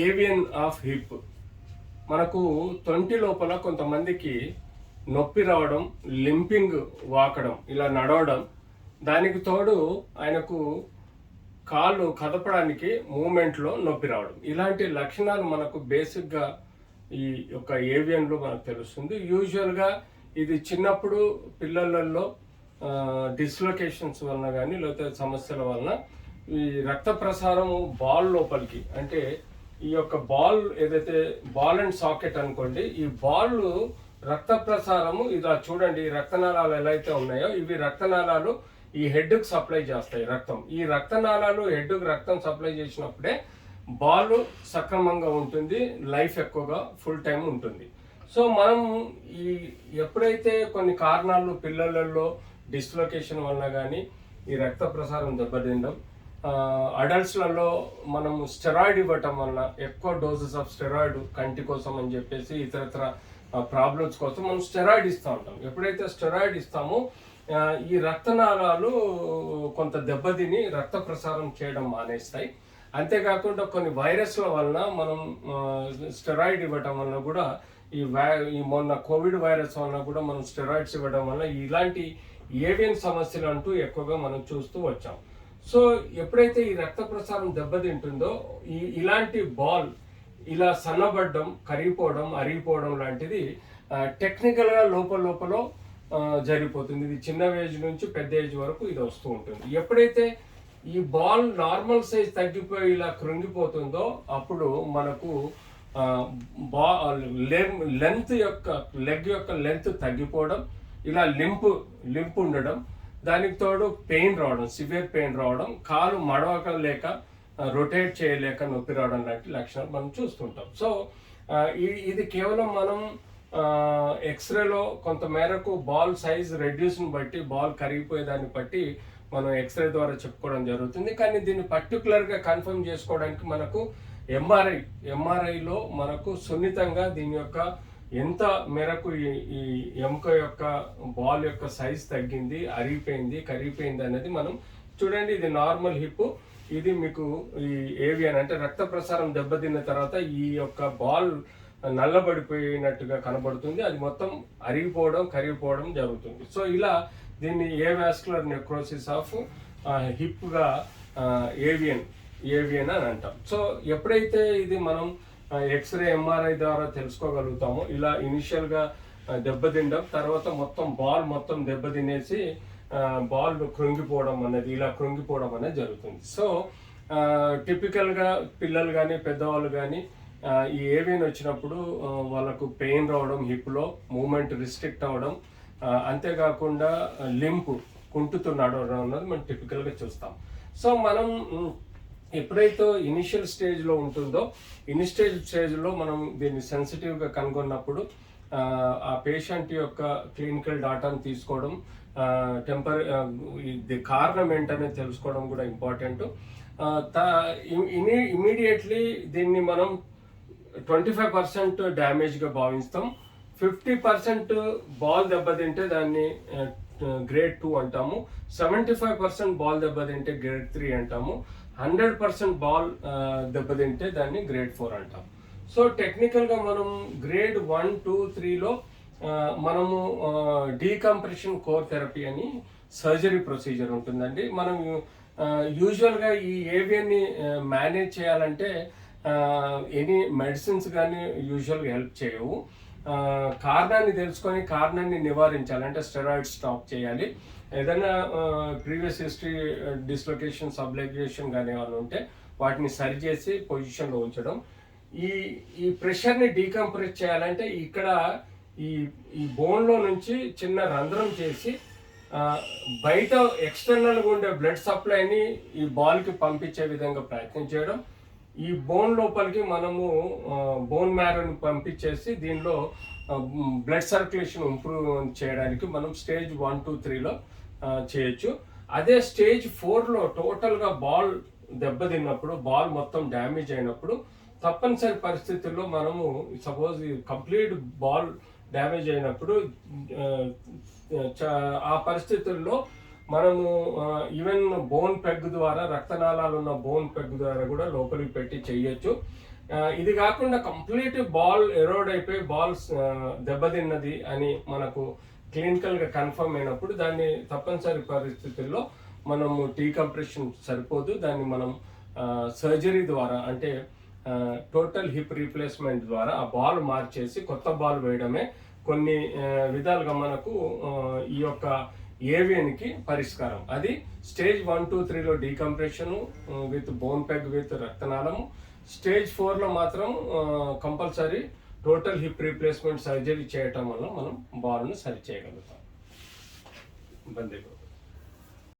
Avian of hip. మనకు తొంటి లోపల కొంతమందికి నొప్పి రావడం లింపింగ్ వాకడం ఇలా నడవడం దానికి తోడు ఆయనకు కాళ్ళు కదపడానికి మూమెంట్లో నొప్పి రావడం. ఇలాంటి లక్షణాలు మనకు బేసిక్గా ఈ యొక్క ఏవియన్లో మనకు తెలుస్తుంది. యూజువల్గా ఇది చిన్నప్పుడు పిల్లలలో డిస్లొకేషన్స్ వలన కానీ లేకపోతే సమస్యల వలన ఈ రక్త ప్రసారం బాల్ లోపలికి అంటే ఈ యొక్క బాల్ ఏదైతే బాల్ అండ్ సాకెట్ అనుకోండి ఈ బాల్ రక్త ప్రసారము ఇలా చూడండి ఈ రక్తనాళాలు ఎలా అయితే ఉన్నాయో ఇవి రక్తనాళాలు ఈ హెడ్కు సప్లై చేస్తాయి రక్తం. ఈ రక్తనాళాలు హెడ్కు రక్తం సప్లై చేసినప్పుడే బాల్ సక్రమంగా ఉంటుంది లైఫ్ ఎక్కువగా ఫుల్ టైం ఉంటుంది. సో మనం ఈ ఎప్పుడైతే కొన్ని కారణాలు పిల్లలలో డిస్లొకేషన్ వలన కానీ ఈ రక్త ప్రసారం దెబ్బతిండం అడల్ట్స్లలో మనం స్టెరాయిడ్ ఇవ్వటం వలన ఎక్కువ డోసెస్ ఆఫ్ స్టెరాయిడ్ కంటి కోసం అని చెప్పేసి ఇతరత్ర ప్రాబ్లమ్స్ కోసం మనం స్టెరాయిడ్ ఇస్తూ ఉంటాం. ఎప్పుడైతే స్టెరాయిడ్ ఇస్తామో ఈ రక్తనాళాలు కొంత దెబ్బతిని రక్త ప్రసారం చేయడం మానేస్తాయి. అంతేకాకుండా కొన్ని వైరస్ల వలన మనం స్టెరాయిడ్ ఇవ్వటం వలన కూడా ఈ వై ఈ మొన్న కోవిడ్ వైరస్ వలన కూడా మనం స్టెరాయిడ్స్ ఇవ్వడం వల్ల ఇలాంటి ఏవియన్ సమస్యలు అంటూ ఎక్కువగా మనం చూస్తూ వచ్చాం. సో ఎప్పుడైతే ఈ రక్త ప్రసారం దెబ్బతింటుందో ఈ ఇలాంటి బాల్ ఇలా సన్నబడ్డం కరిగిపోవడం అరిగిపోవడం లాంటిది టెక్నికల్గా లోపల లోపల జరిగిపోతుంది. ఇది చిన్న ఏజ్ నుంచి పెద్ద ఏజ్ వరకు ఇది వస్తూ ఉంటుంది. ఎప్పుడైతే ఈ బాల్ నార్మల్ సైజ్ తగ్గిపోయి ఇలా కృంగిపోతుందో అప్పుడు మనకు బా లెంత్ యొక్క లెగ్ యొక్క లెంత్ తగ్గిపోవడం ఇలా లింపు లింప్ ఉండడం దానికి తోడు పెయిన్ రావడం సివియర్ పెయిన్ రావడం కాలు మడవక లేక రొటేట్ చేయలేక నొప్పి రావడం లాంటి లక్షణాలు మనం చూస్తుంటాం. సో ఈ- ఇది కేవలం మనం ఎక్స్రేలో కొంత మేరకు బాల్ సైజ్ రెడ్యూస్ని బట్టి బాల్ కరిగిపోయేదాన్ని బట్టి మనం ఎక్స్రే ద్వారా చెప్పుకోవడం జరుగుతుంది. కానీ దీన్ని పర్టికులర్గా కన్ఫర్మ్ చేసుకోవడానికి మనకు ఎంఆర్ఐ ఎంఆర్ఐలో మనకు సున్నితంగా దీని యొక్క ఎంత మేరకు ఈ ఎముక యొక్క బాల్ యొక్క సైజ్ తగ్గింది అరిగిపోయింది కరిగిపోయింది అనేది మనం చూడండి. ఇది నార్మల్ హిప్. ఇది మీకు ఈ ఏవియన్ అంటే రక్త ప్రసారం దెబ్బతిన్న తర్వాత ఈ యొక్క బాల్ నల్లబడిపోయినట్టుగా కనబడుతుంది. అది మొత్తం అరిగిపోవడం కరిగిపోవడం జరుగుతుంది. సో ఇలా దీన్ని ఏ వాస్కులర్ నెక్రోసిస్ ఆఫ్ హిప్గా ఏవియన్ ఏవియన్ అని అంటాం. సో ఎప్పుడైతే ఇది మనం ఎక్స్రే ఎంఆర్ఐ ద్వారా తెలుసుకోగలుగుతాము. ఇలా ఇనిషియల్గా దెబ్బతిండం తర్వాత మొత్తం బాల్ మొత్తం దెబ్బతినేసి బాల్ కృంగిపోవడం అనేది ఇలా కృంగిపోవడం అనేది జరుగుతుంది. సో టిపికల్గా పిల్లలు కానీ పెద్దవాళ్ళు కానీ ఈ ఏవియన్ వచ్చినప్పుడు వాళ్ళకు పెయిన్ రావడం హిప్లో మూమెంట్ రిస్ట్రిక్ట్ అవ్వడం అంతేకాకుండా లింపు కుంటుతూ నడవడం అన్నది మనం టిపికల్గా చూస్తాం. సో మనం ఎప్పుడైతే ఇనిషియల్ స్టేజ్లో ఉంటుందో ఇనిషియల్ స్టేజ్లో మనం దీన్ని సెన్సిటివ్గా కనుగొన్నప్పుడు ఆ, పేషెంట్ యొక్క క్లినికల్ డాటాను తీసుకోవడం టెంపర్ ఇది కారణం ఏంటనేది తెలుసుకోవడం కూడా ఇంపార్టెంట్ ఇమీడియట్లీ దీన్ని మనం ట్వంటీ ఫైవ్ పర్సెంట్ డ్యామేజ్గా భావిస్తాం. ఫిఫ్టీ పర్సెంట్ బాల్ దెబ్బతింటే దాన్ని గ్రేడ్ టూ అంటాము. సెవెంటీ ఫైవ్ పర్సెంట్ బాల్ దెబ్బతింటే గ్రేడ్ త్రీ అంటాము. హండ్రెడ్ పర్సెంట్ బాల్ దెబ్బతింటే దాన్ని గ్రేడ్ ఫోర్ అంటాం. సో టెక్నికల్గా మనం గ్రేడ్ వన్ టూ త్రీలో మనము డీకంప్రెషన్ కోర్ థెరపీ అని సర్జరీ ప్రొసీజర్ ఉంటుందండి. మనం యూజువల్గా ఈ ఏవియన్ని మేనేజ్ చేయాలంటే ఎనీ మెడిసిన్స్ కానీ యూజువల్గా హెల్ప్ చేయవు. కారణాన్ని తెలుసుకొని కారణాన్ని నివారించాలి. అంటే స్టెరాయిడ్ స్టాప్ చేయాలి. ఏదైనా ప్రీవియస్ హిస్టరీ డిస్లొకేషన్ సబ్లొకేషన్ కానీ ఏమైనా ఉంటే వాటిని సరిచేసి పొజిషన్లో ఉంచడం. ఈ ఈ ప్రెషర్ని డీకంప్రెస్ చేయాలంటే ఇక్కడ ఈ ఈ బోన్లో నుంచి చిన్న రంధ్రం చేసి బయట ఎక్స్టర్నల్గా ఉండే బ్లడ్ సప్లైని ఈ బాల్కి పంపించే విధంగా ప్రయత్నం చేయడం. ఈ బోన్ లోపలికి మనము బోన్ మ్యారోని పంపించేసి దీనిలో బ్లడ్ సర్క్యులేషన్ ఇంప్రూవ్ చేయడానికి మనం స్టేజ్ వన్ టూ త్రీలో చేయొచ్చు. అదే స్టేజ్ ఫోర్లో టోటల్గా బాల్ దెబ్బతిన్నప్పుడు బాల్ మొత్తం డ్యామేజ్ అయినప్పుడు తప్పనిసరి పరిస్థితుల్లో మనము సపోజ్ కంప్లీట్ బాల్ డ్యామేజ్ అయినప్పుడు ఆ, చ- ఆ పరిస్థితుల్లో మనము ఈవెన్ బోన్ పెగ్ ద్వారా రక్తనాళాలు ఉన్న బోన్ పెగ్ ద్వారా కూడా లోపలికి పెట్టి చేయొచ్చు. ఇది కాకుండా కంప్లీట్ బాల్ ఎరోడ్ అయిపోయి బాల్స్ దెబ్బతిన్నది అని మనకు క్లినికల్గా కన్ఫర్మ్ అయినప్పుడు దాన్ని తప్పనిసరి పరిస్థితుల్లో మనము టీ కంప్రెషన్ సరిపోదు. దాన్ని మనం సర్జరీ ద్వారా అంటే టోటల్ హిప్ రీప్లేస్మెంట్ ద్వారా ఆ బాల్ మార్చేసి కొత్త బాల్ వేయడమే. కొన్ని విధాలుగా మనకు ఈ యొక్క ఏవియన్కి పరిష్కారం. అది స్టేజ్ వన్ టూ త్రీలో decompression with bone peg with రక్తనాళము. Stage ఫోర్లో మాత్రం compulsory total hip replacement surgery చేయటం వల్ల మనం బాల్ను సరి చేయగలుగుతాం. ఇబ్బంది